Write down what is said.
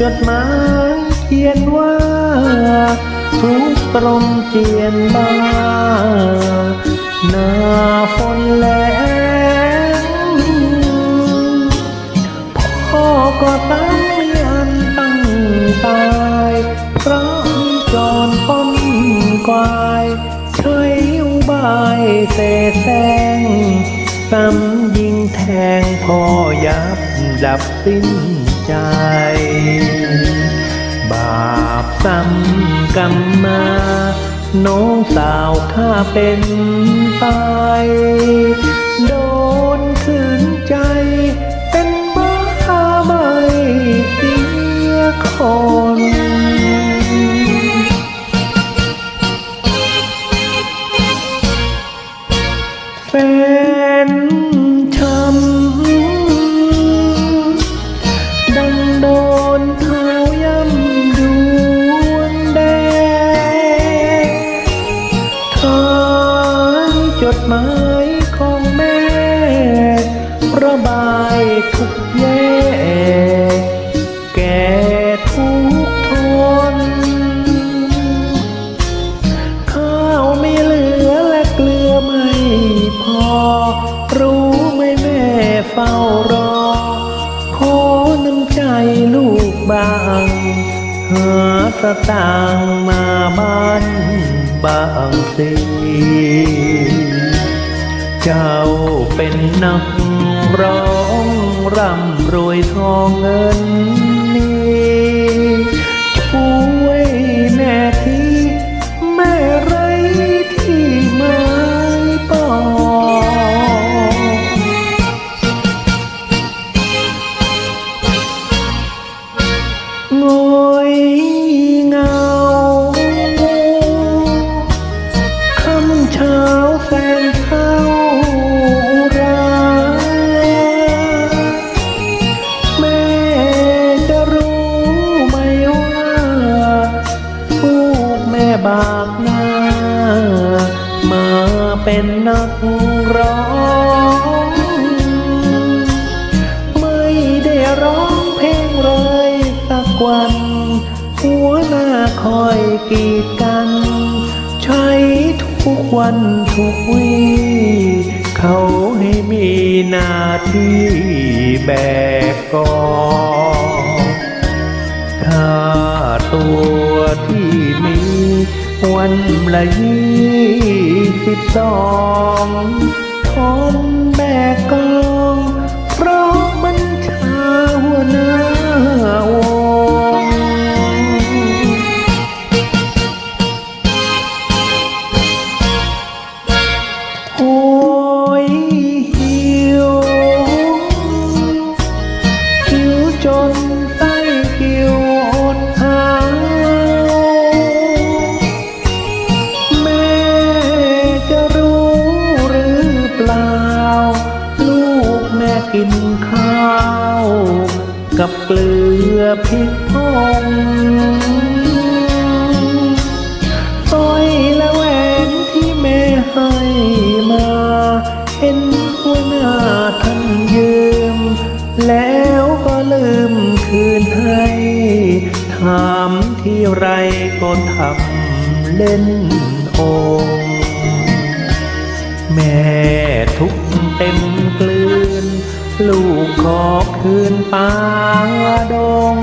จดหมายเขียนว่า ทุกตรงเจียนบ้าหน้าฝนแล้งพ่อก็ตั้งยันตั้งตายเพราะจอนป้อนควายใช้อุบายเสแสร้งซ้ำยิงแทงพ่อยับ ดับสิ้นใจ บาปซ้ำกรรมมา น้องสาวข้าเป็นตา ดหมายของแม่ ระบายทุกแย่แก่ทุกทน ข้าวไม่เหลือและเกลือไม่พอ รู้ไหมแม่เฝ้ารอ ขอน้ำใจลูกบางหาสตางมาบ้านบางสิ เจ้าเป็นนักร้องร่ำรวยทองเงินนี้ช่วยแม่ที่แม่ไรที่ไม้ปองงอยเงาคำเช้าแฟนเศร้า บากหน้า มาเป็นนักร้อง ไม่ได้ร้องเพลงเลยสักวัน หัวหน้าคอยกีดกัน ใช้ทุกวันทุกวีเขาให้มีหน้าที่แบกกอง วันละยี่สิบสองทนแบกกองเพราะมันชาหัวหน้าวงโอ้ยหิวหิวจนไลือพริกพงสร้อยและแหวนที่แม่ให้มา เห็นหัวหน้าท่านยืม แล้วก็ลืมคืนให้ ถามที่ไรก็ทำเล่นองแม่ทุกเต็มกลื ลูกขอคืนป่าดง